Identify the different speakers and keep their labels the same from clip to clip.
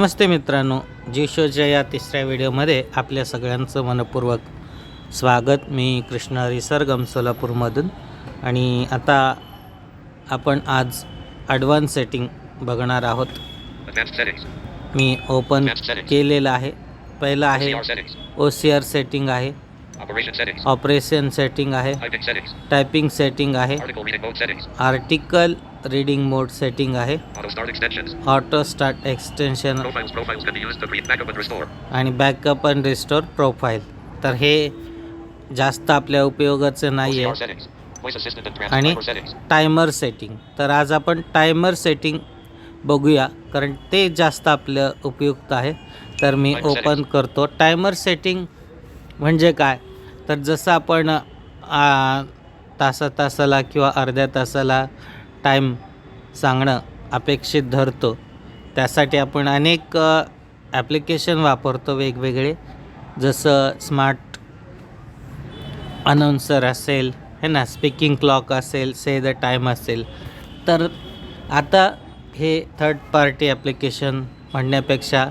Speaker 1: नमस्ते मित्रांनो जीशोच्या या तिसऱ्या व्हिडिओमध्ये आपल्या सगळ्यांचं मनपूर्वक स्वागत मी कृष्णा रिसर्गम सोलापूरमधून आणि आता आपण आज ॲडव्हान्स सेटिंग बघणार आहोत मी ओपन केलेलं आहे पहिलं आहे ओ सी आर सेटिंग आहे ऑपरेशन सेटिंग आहे टायपिंग सेटिंग आहे आर्टिकल रीडिंग मोड सेटिंग आहे ऑटो स्टार्ट एक्सटेन्शन आणि बॅकअप अँड रिस्टोर प्रोफाईल तर हे जास्त आपल्या उपयोगाचं नाही आहे आणि टायमर सेटिंग तर आज आपण टायमर सेटिंग बघूया कारण ते जास्त आपलं उपयुक्त आहे तर मी ओपन करतो टायमर सेटिंग म्हणजे काय तर जसं आपण तासा तासाला किंवा अर्ध्या तासाला टाईम सांगणं अपेक्षित धरतो त्यासाठी आपण अनेक ॲप्लिकेशन वापरतो वेगवेगळे जसं स्मार्ट अनाउन्सर असेल हे ना स्पीकिंग क्लॉक असेल से द टाईम असेल तर आता हे थर्ड पार्टी ॲप्लिकेशन म्हणण्यापेक्षा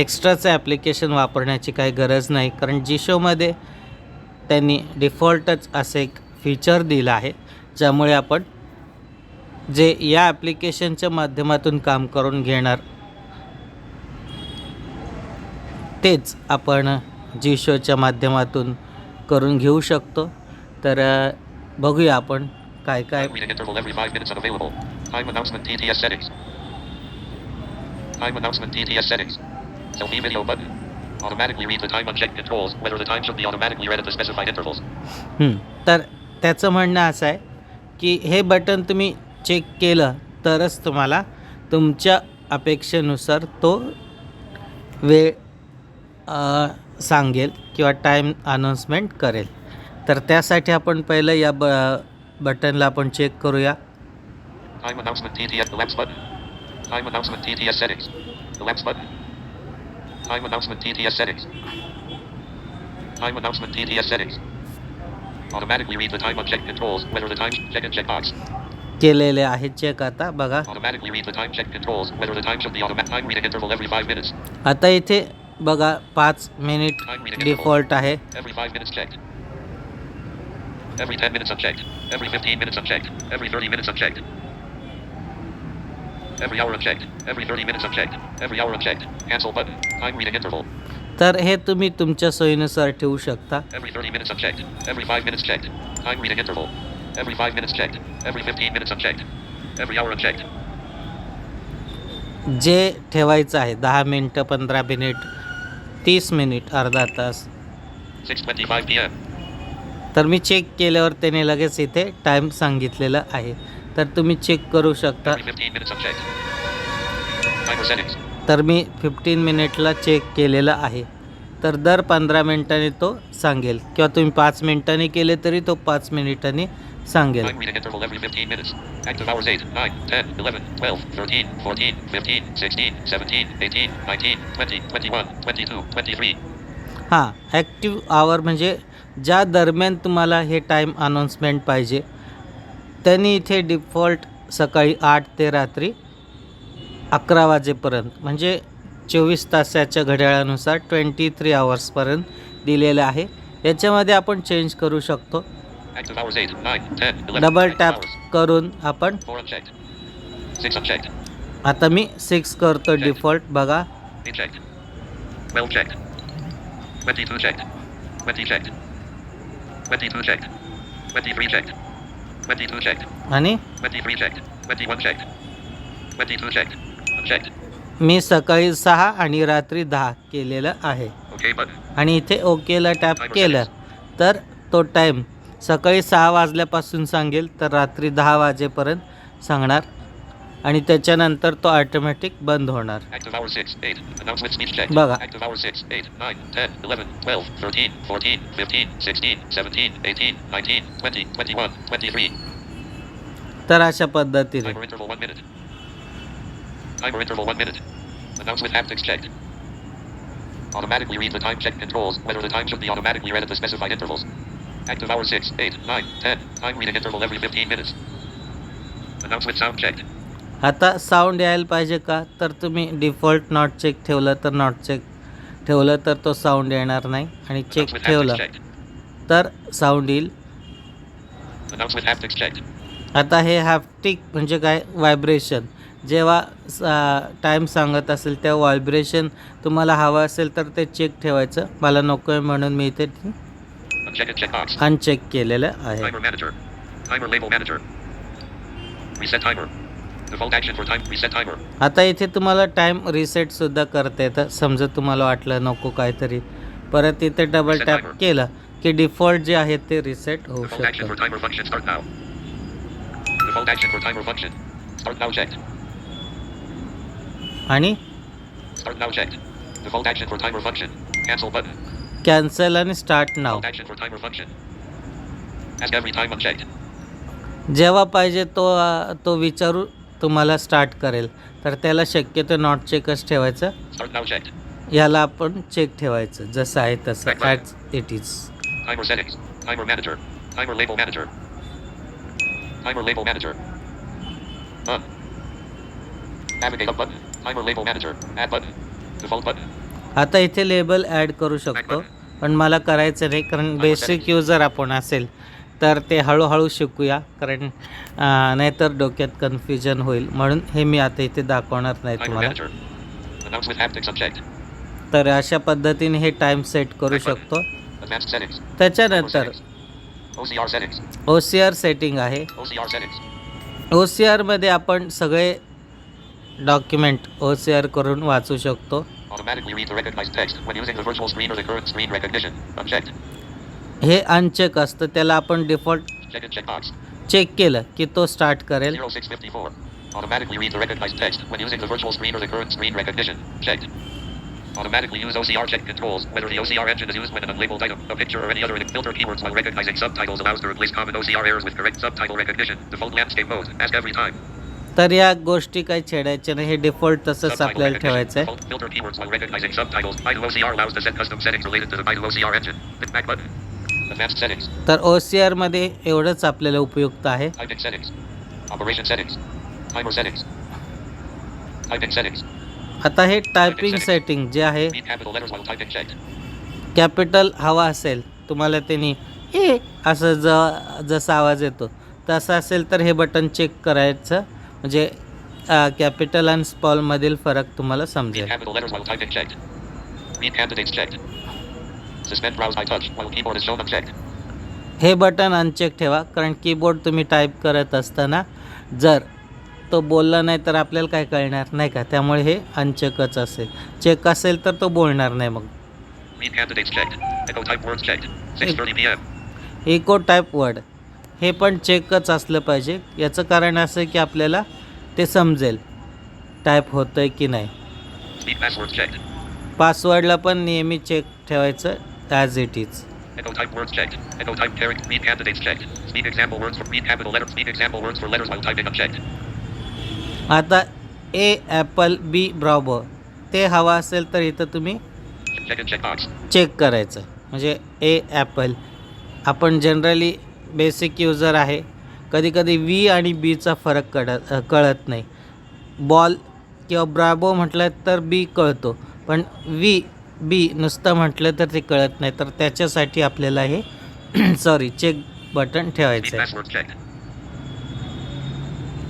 Speaker 1: एक्स्ट्राचं ॲप्लिकेशन वापरण्याची काही गरज नाही कारण जिशोमध्ये त्यांनी डिफॉल्टच असे एक फीचर दिलं आहे ज्यामुळे आपण जे या ॲप्लिकेशनच्या माध्यमातून काम करून घेणार तेच आपण जी माध्यमातून करून घेऊ शकतो तर बघूया आपण काय काय Time announcement तर त्याचं म्हणणं असं आहे की हे बटन तुम्ही चेक केलं तरच तुम्हाला तुमच्या अपेक्षेनुसार तो वेळ सांगेल किंवा टाईम अनाऊन्समेंट करेल तर त्यासाठी आपण पहिलं या ब बटनला आपण चेक करूया button Time announcement TTS settings. Time announcement TTS settings. Automatically read the time on check controls, whether the time check and checkbox. केलेले आहे चेक आता बघा आता इथे बघा पाच मिनिट डिफॉल्ट आहे Every 10 minutes unchecked. Every 15 minutes unchecked. Every 30 minutes unchecked. Every hour unchecked. Every 30 minutes unchecked. Every hour unchecked. Cancel button. Time reading interval. तर हे तुम्ही तुमच्या सोयीनुसार ठेवू शकता Every 30 minutes unchecked. Every 5 minutes checked. Time reading interval. Every 5 minutes checked. Every 15 minutes unchecked. Every hour unchecked. जे ठेवायचं आहे दहा मिनटं पंधरा मिनिट तीस मिनिट अर्धा तास 6:25 p.m. तर मी चेक केल्यावर त्याने लगेच इथे टाईम सांगितलेला आहे तर तुम्ही चेक करू शकता तर मी फिफ्टीन मिनिटला चेक केलेला आहे तर दर पंधरा मिनिटांनी तो सांगेल किंवा तुम्ही पाच मिनिटांनी केले तरी तो पाच मिनिटांनी सांगेल हां ॲक्टिव्ह आवर म्हणजे ज्या दरम्यान तुम्हाला हे टाईम अनाऊन्समेंट पाहिजे त्यांनी इथे डिफॉल्ट सकाळी आठ ते रात्री अकरा वाजेपर्यंत म्हणजे चोवीस तासाच्या घड्याळानुसार ट्वेंटी थ्री आवर्सपर्यंत दिलेलं आहे याच्यामध्ये आपण चेंज करू शकतो डबल टॅप करून आपण आता मी सिक्स करतो डिफॉल्ट बघा आणि मी सकाळी सहा आणि रात्री दहा केलेलं आहे आणि इथे ओकेला टॅप केलं तर तो टाईम सकाळी सहा वाजल्यापासून सांगेल तर रात्री दहा वाजेपर्यंत सांगणार आणि त्याच्यानंतर तो ऑटोमॅटिक बंद होणार बघा तर अशा पद्धतीने Automatically read the time check controls, whether 6, 8, 9, 10. आता साऊंड यायला पाहिजे का तर तुम्ही डिफॉल्ट नॉट चेक ठेवलं तर नॉट चेक ठेवलं तर तो साऊंड येणार नाही आणि चेक ठेवलं तर साऊंड येईल आता हे हॅप्टिक म्हणजे काय व्हायब्रेशन जेव्हा टाइम सांगत असेल तेव्हा व्हायब्रेशन तुम्हाला हवं असेल तर ते चेक ठेवायचं मला नको आहे म्हणून मी इथे अनचेक केलेलं आहे आता इथे तुम्हाला टाईम रिसेटसुद्धा करता येतं समजा तुम्हाला वाटलं नको काहीतरी परत इथे डबल टॅप केलं की डिफॉल्ट जे आहे ते रिसेट होऊ शकतं आणि कॅन्सल आणि स्टार्ट नाव जेव्हा पाहिजे तो तो विचारू तुम्हाला स्टार्ट करेल तर त्याला शक्यतो नॉट चेकच ठेवायचं याला आपण चेक ठेवायचं जसं आहे तसं at it is Timer label manager. Navigate up button. Timer label manager. Add button. Default button. आता इथे लेबल ॲड करू शकतो पण मला करायचं नाही कारण बेसिक युजर आपण असेल तर ते हळूहळू शिकूया कारण नाहीतर डोक्यात कन्फ्युजन होईल म्हणून हे मी आता इथे दाखवणार नाही तुम्हाला तर अशा पद्धतीने हे टाइम सेट करू शकतो त्याच्यानंतर ओ सी आर सेटिंग आहे ओ सी आरमध्ये आपण सगळे डॉक्युमेंट ओ सी आर करून वाचू शकतो हे अनचेक असतं त्याला आपण डिफॉल्ट चेक केलं की तो स्टार्ट करेल automatically read the recognized text when using the virtual screen or the current screen recognition. Checked. Automatically use OCR check controls, whether the OCR engine is used with an unlabeled item, a picture, or any other in filter keywords while recognizing subtitles allows to replace common OCR errors with correct subtitle recognition. Default landscape mode. Ask every time. तर या गोष्टी काही छेडायच्या नाही हे default तसंच आपल्याला ठेवायचं आहे तर ओ सी आरमध्ये एवढंच आपल्याला उपयुक्त आहे आता हे टायपिंग सेटिंग जे आहे कॅपिटल हवा असेल तुम्हाला त्यांनी ए असं ज जसा आवाज येतो तसा असेल तर हे बटन चेक करायचं म्हणजे कॅपिटल आणि स्पॉलमधील फरक तुम्हाला समजेल हे बटन अनचेक ठेवा कारण कीबोर्ड तुम्ही टाईप करत असताना जर तो बोलला नाही तर आपल्याला काय कळणार नाही का त्यामुळे हे अनचेकच असेल चेक असेल तर तो बोलणार नाही मग इको टाईप वर्ड हे पण चेकच असलं पाहिजे याचं कारण असं की आपल्याला ते समजेल टाईप होतं आहे की नाही पासवर्डला पण नेहमी चेक ठेवायचं as it is Echo type words check. Echo type character. Mean candidates check. Mean example words for mean capital letters. Mean example words for letters while typing up check. आता ए Apple बी ब्रॉबो ते हवा असेल तर इथं तुम्ही check करायचं म्हणजे a apple आपण जनरली बेसिक युजर आहे कधीकधी वी आणि बीचा फरक कळत कळत नाही बॉल किंवा ब्राबो म्हटलं तर बी कळतो पण वी बी नुसतं म्हटलं तर ते कळत नाही तर त्याच्यासाठी आपल्याला हे सॉरी चेक बटन ठेवायचं आहे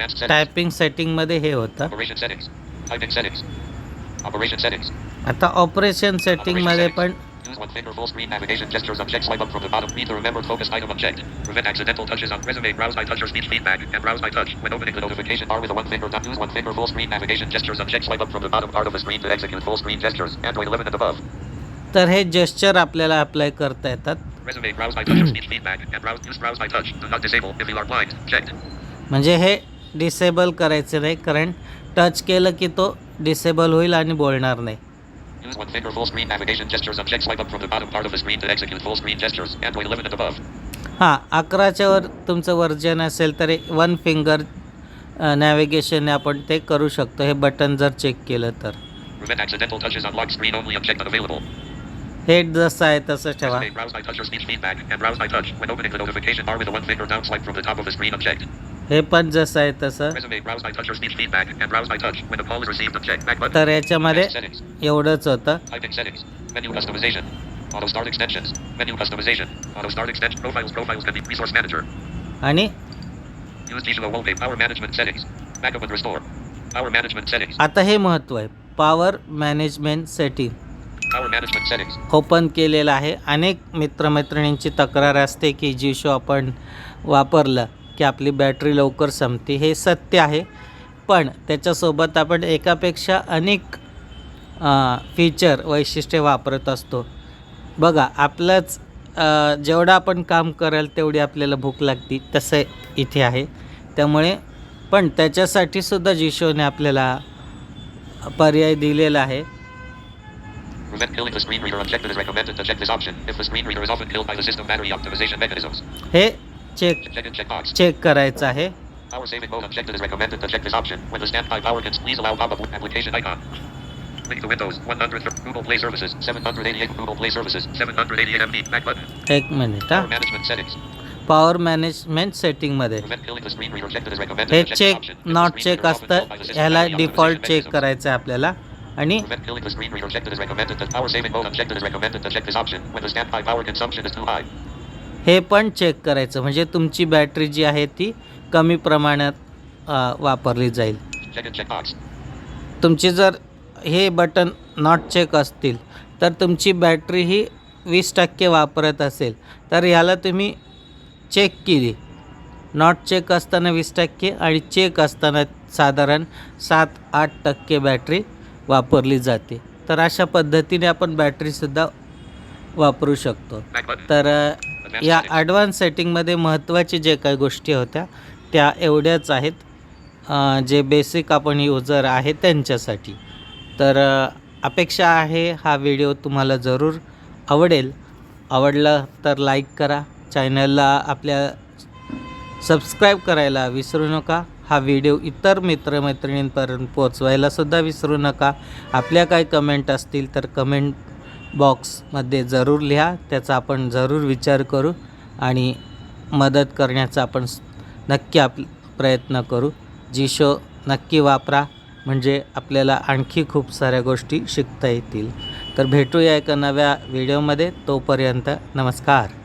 Speaker 1: टायपिंग सेटिंग मध्ये हे होतं आता ऑपरेशन सेटिंग मध्ये पण तर हे जेस्चर आपल्याला अप्लाय करता येतात म्हणजे हे डिसेबल करायचे नाही कारण टच केलं की तो डिसेबल होईल आणि बोलणार नाही अकराच्या वर तुमचं व्हर्जन असेल तरी वन फिंगर नॅव्हिगेशनने आपण ते करू शकतो हे बटन जर चेक केलं तर हे जसं तसं ठेवा हे पण जसं आहे तसं तर याच्यामध्ये एवढंच होतं आणि आता हे महत्व आहे पॉवर मॅनेजमेंट सेटिंग ओपन केलेलं आहे अनेक मित्रमैत्रिणींची तक्रार असते की जी शो आपण वापरलं की आपली बॅटरी लवकर संपते हे सत्य आहे पण त्याच्यासोबत आपण एकापेक्षा अनेक फीचर वैशिष्ट्ये वापरत असतो बघा आपलंच जेवढं आपण काम कराल तेवढी आपल्याला भूक लागते तसं इथे आहे त्यामुळे पण त्याच्यासाठी सुद्धा जिशोने आपल्याला पर्याय दिलेला आहे हे चेक करायचं आहे एक मिनिट पॉवर मॅनेजमेंट सेटिंग मध्ये असतं ह्याला डिफॉल्ट चेक करायचं आहे आपल्याला आणि हे पण चेक करायचं म्हणजे तुमची बॅटरी जी आहे ती कमी प्रमाणात वापरली जाईल तुमची जर हे बटन नॉट चेक असतील तर तुमची बॅटरी ही वीस टक्के वापरत असेल तर ह्याला तुम्ही चेक केली नॉट चेक असताना वीस टक्के आणि चेक असताना साधारण सात आठ टक्के बॅटरी वापरली जाते तर अशा पद्धतीने आपण बॅटरीसुद्धा वापरू शकतो तर या ॲडव्हान्स सेटिंगमध्ये महत्त्वाचे जे काही गोष्टी होत्या त्या एवढ्याच आहेत जे बेसिक आपण युजर आहे त्यांच्यासाठी तर अपेक्षा आहे हा व्हिडिओ तुम्हाला जरूर आवडेल आवडला तर लाईक करा चॅनलला आपल्या सबस्क्राईब करायला विसरू नका हा व्हिडिओ इतर मित्रमैत्रिणींपर्यंत पोचवायलासुद्धा विसरू नका आपल्या काही कमेंट असतील तर कमेंट बॉक्समध्ये जरूर लिहा त्याचा आपण जरूर विचार करू आणि मदत करण्याचा आपण नक्की आप प्रयत्न करू जी शो नक्की वापरा म्हणजे आपल्याला आणखी खूप साऱ्या गोष्टी शिकता येतील तर भेटूया एका नव्या व्हिडिओमध्ये तोपर्यंत नमस्कार